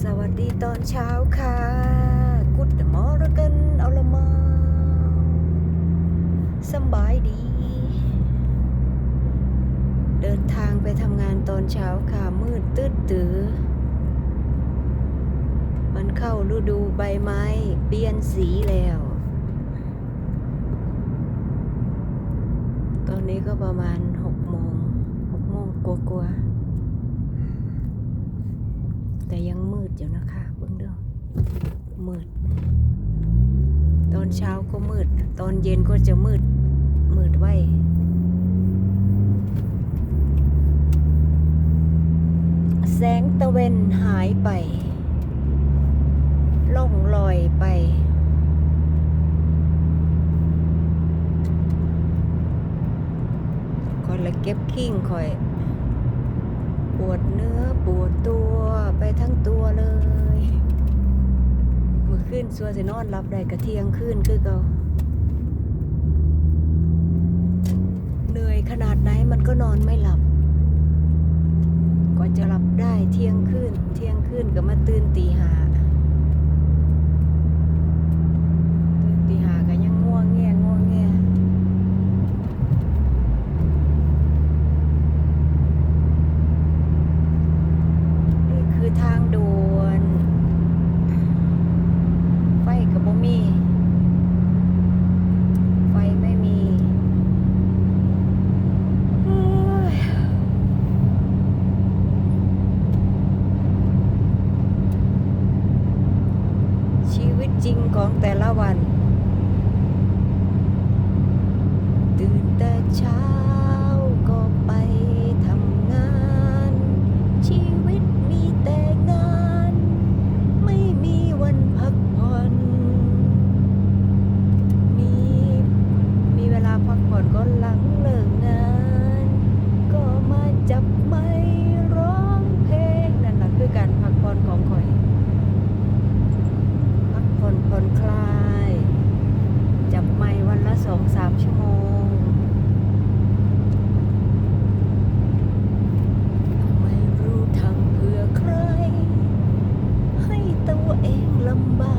สวัสดีตอนเช้าค่ะกุดมอร์กันเอาละมาสบายดี เดินทางไปทำงานตอนเช้าค่ะมืดตืดตือมันเข้าฤดูใบไม้เปลี่ยนสีแล้ว ตอนนี้ก็ประมาณหกโมงหกโมงกลัวๆ แต่ยังมืดอยู่นะคะเบื้องเด้อมืด ตอนเช้าก็มืด ตอนเย็นก็จะมืด มืดไว้แสงตะเวนหายไป ล่องลอยไป คอยละเก็บขิงคอย วดเนื้อปวดตัวไปทั้งตัวเลย มือขึ้นสัวสินอนรับได้กระเทียงขึ้นคือเกาเหนื่อยขนาดไหนมันก็นอนไม่หลับกว่าจะหลับได้เที่ยงขึ้นเที่ยงขึ้นก็มาตื่นตีหาตื่นตีหาก็ยังง่วงแง่ง่วงแง่ นี่คือ ทางด่วน ไฟกับบ่มี ไฟไม่มีเฮ้ยชีวิตจริงของแต่ละวัน ตื่นแต่เช้าก็ไปทำงาน ชีวิตมีแต่งาน ไม่มีวันพักผ่อน มีมีเวลาพักผ่อนก็หลังเลิกงาน ก็มาจับไม้ร้องเพลงนั่นแหละคือการพักผ่อนของข่อย พักผ่อนผ่อนคลาย จับไม้วันละสองสามชั่วโมง ไม่รู้ทำเพื่อใคร ให้ตัวเองลำบา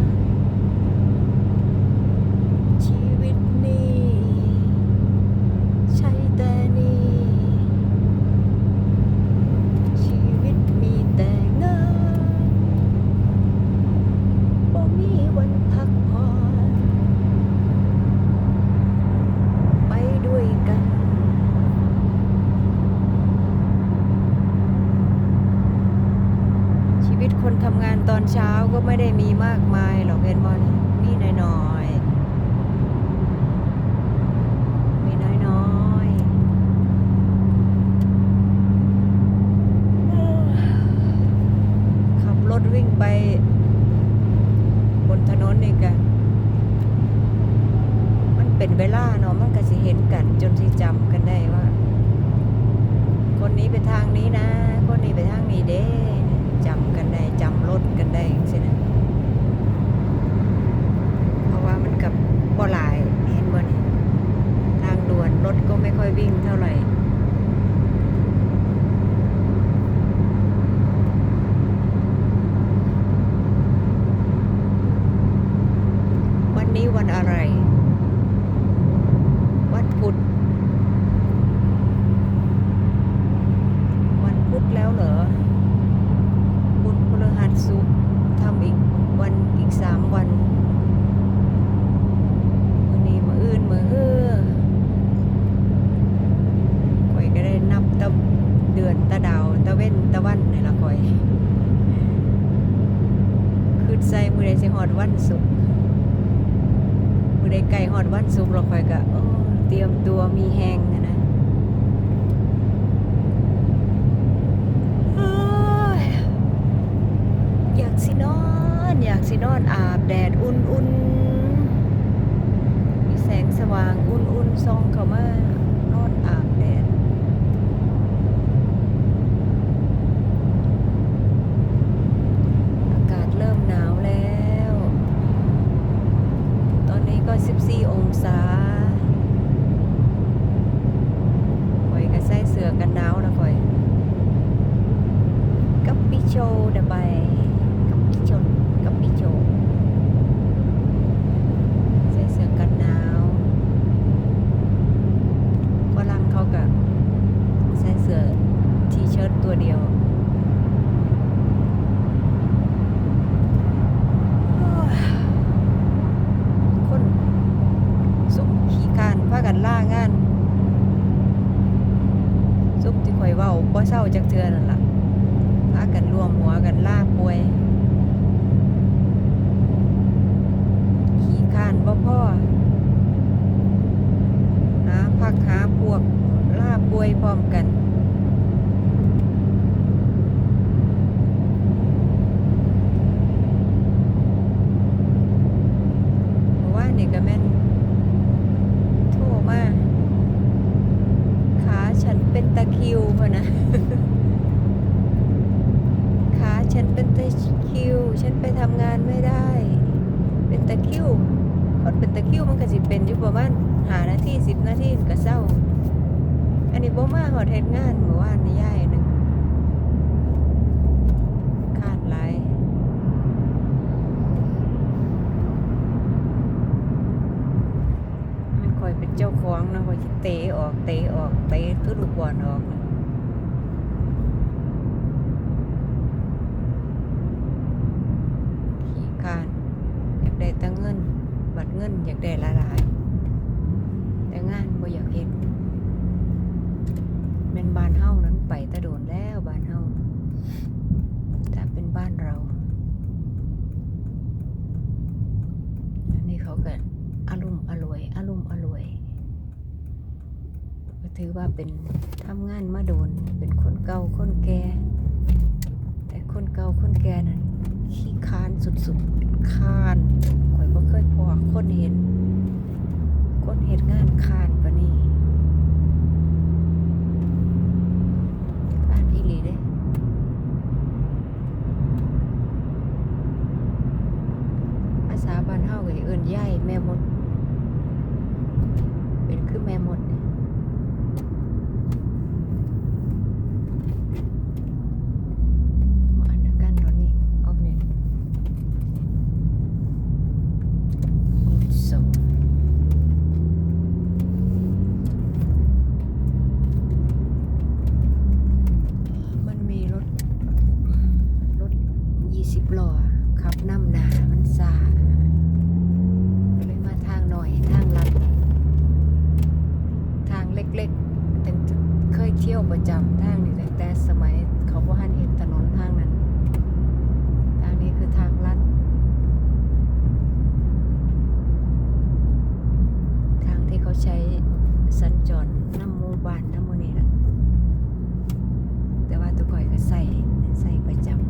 ก ชีวิตนี้ ใช่แต่นี้ ชีวิตมีแต่งานบ่มีวันพักผ่อน ไปด้วยกัน ชีวิต คนทำงานตอนเช้าก็ไม่ได้มีมากมายหรอกเห็นบอลมีน้อยๆ มีน้อยๆ ขับรถวิ่งไป บนถนนนี่กัน มันเป็นเวลาเนาะมันก็สิเห็นกันจนสิจำกันได้ว่า คนนี้ไปทางนี้นะ คนนี้ไปทางนี้เด้ จำกันได้จำรถกันได้สินะเพราะว่ามันกับบ่หลายเห็นบ่นี่ทางด่วนรถก็ไม่ค่อยวิ่งเท่าไหร่ วันนี้วันอะไร วันพุธ วันพุธแล้วเหรอ พุธพฤหัสศุกร์ทำอีกวันอีกสามวันมือนี้มืออื่นมือเฮือข่อยก็ได้นับตะเดือนตะดาวตะเว้นตะวันนี่ละข่อยคือใส่มือใดสิฮอด วันศุกร์มือใดไก่ฮอดวันศุกร์เราข่อยก็เออเตรียมตัวมีแหงนะอยอยากสินอน อยากสินอนอาบแดดอุ่นๆมีแสงสว่างอุ่นๆส่องเข้ามา 84 องศาข่อยก็ใส่เสื้อกันหนาวนะข่อย กับปิโชดับายกับปิโชกับปิโชใส่เสื้อกันหนาวฝรั่งเขาก็ใส่เสื้อทีเชิ้ตตัวเดียว พร้อมกันเพราะว่านี่ก็แม่นโทรมาขาฉันเป็นตะคิวพอนะขาฉันเป็นตะคิว ฉันไปทำงานไม่ได้ เป็นตะคิวคนเป็นตะคิวมันก็สิเป็นอยู่ประมาณหานาทีสิบนาทีก็เศร้า อันนี้บ่มาหอดเฮ็ดงานเมื่อวานนี่ย่ายหนึ่งคาดหลายมันคอยเป็นเจ้าของนะคอยเตะออกเตะออกเตะทุกลูกบอลออกนะขี้คร้านอยากได้แต่เงิน บัตรเงินอยากได้หลายๆแต่งานบ่อยากเห็นเป็นบ้านเฮานั้นไปแตะโดนแล้วบ้านเฮาแต่เป็นบ้านเรา อันนี้เขาเกิด อารมณ์อร่วยอารมณ์อร่วยก็ ถือว่าเป็นทำงานมาโดน เป็นคนเก่าคนแก่ แต่คนเก่าคนแก่นั้นขี้คานสุดๆคานข่อยบ่เคยพอคนเห็นงานคร้านปะนี่คร้านอีหลีเด้ ภาษาบ้านเฮาก็สิเอิ้นยายแม่มด เป็นคือแม่มดเนี่ยอันเดียวกันตอนนี้ออฟเน็ตส่งมันมีรถ รถยี่สิบล้อขับนำหนามันซาก็เลยมาทางหน่อยทางลัด ทางเล็กๆแต่เค ยเที่ยวประจำทางนี้ตั้งแต่สมัยเขาบ่หันเห็นถนนทางนั้น ทางนี้คือทางลัด ทางที่เขาใช้สัญจรน้ำหมู่บ้านน้ำหมูนี่นะแต่ว่าตุกข่อยก็ใส่ใส่ประจำ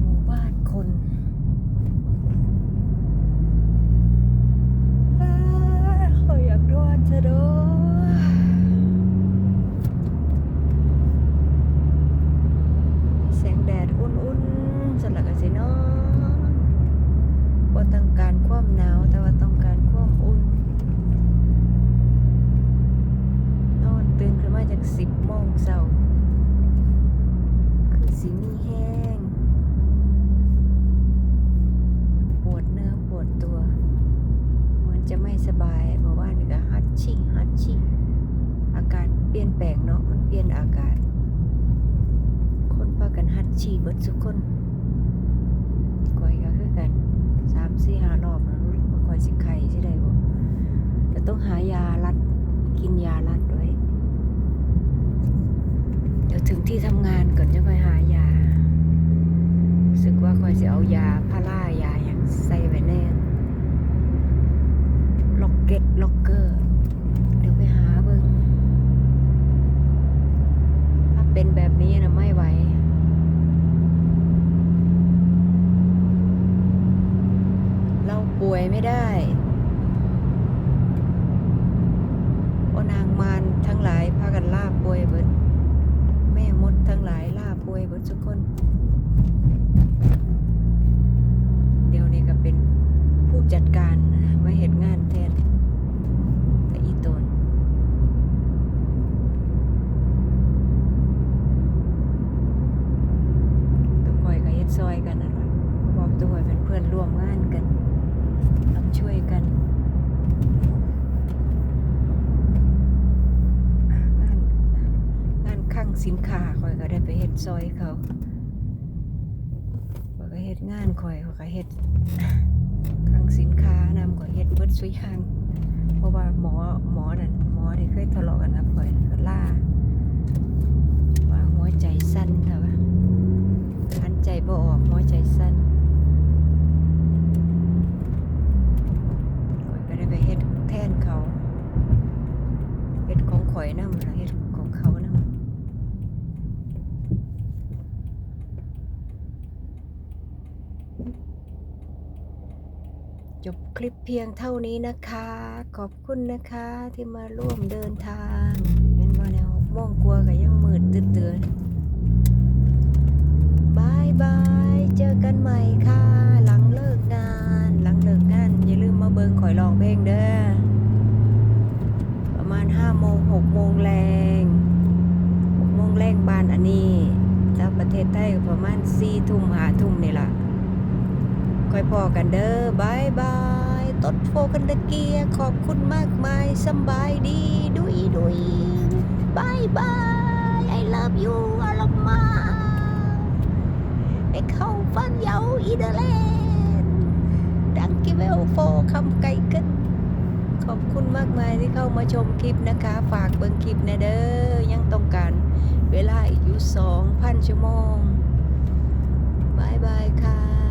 หมู่บ้านคนอ้าขอยอยากนอนจะโดแสงแดดอุ่นๆสลักกันสิเนาะว่าต้องการ ความหนาวแต่ว่าต้องการความอุ่น นอนตื่นขึ้นมาจากสิบโมงเช้าคือสิมีแห้ง ปวดเนื้อปวดตัว เหมือนจะไม่สบายเมื่อวานนี่ก็ฮัดชิ่ฮัดชิ่อากาศเปลี่ยนแปลงเนาะมันเปลี่ยนอากาศ คนพากันฮัดชิ่เบิดทุกคนก่อยก็คือกัน สี่ห้ารอบนะรู้ว่าก่อยสิไข่ใช่ได้บ่แต่ต้องหายารัดกินยารัดไว้เดี๋ยวถึงที่ทำงานก่อนจะค่อยหายารู้สึกว่าค่อยจะเอายาพาร่ายาอย่างใส่ไว้แน่ล็อกเก็ตล็อกเกอร์ เดี๋ยวไปหาเบิ่งถ้าเป็นแบบนี้นะไม่ไหว เรา ป่วยไม่ได้โอนางมารทั้งหลายพากันล่าป่วยเบิด แม่มดทั้งหลายล่าป่วยเบิดทุกคน เดี๋ยวนี้ก็เป็นผู้จัดการมาเหตุงานแทน สินค้าข่อยก็ได้ไปเฮ็ดซอยเขาข่อยก็เฮ็ดงานข่อยข่อยก็เฮ็ดคลังสินค้านำข่อยเฮ็ดเบิดซุยางเพราะว่าหมอหมอนั่นหมอที่เคยทะเลาะกันกับข่อยก็ล่าว่าหัวใจสั้นเถอะหันใจบ่ออกหัวใจสั้นข่อยก็ได้ไปเฮ็ดแทนเขาเฮ็ดของข่อยนำแล้วเฮ็ดของเขานำ จบคลิปเพียงเท่านี้นะคะ ขอบคุณนะคะที่มาร่วมเดินทางเห็นว่าแนวม่วงกลัวาก็ยังมืดตื่นๆบายบาย เจอกันใหม่ค่ะ หลังเลิกงาน หลังเลิกงาน อย่าลืมมาเบิงข่อยร้องเพลงเด้อ ประมาณ5โมง6โมงแรง6โมงแรงบ้านอันนี้ถ้าประเทศไทยก็ประมาณ4ทุ่ม5ทุ่มนี่ล่ะ ค่อย พอกันเด้อบายบายตดโฟกันตะเกียขอบคุณมากมายสบายดีดุยดุยบายบาย I love you อาลมาไปเข้าฟันเยาอีเดเลนดังกิเวลโฟคำไก่กันขอบคุณมากมายที่เข้ามาชมคลิปนะคะ ฝากเบิ่งคลิปนะเด้อยังต้องการเวลาอีกอยู่2,000ชั่วโมงบายบายค่ะ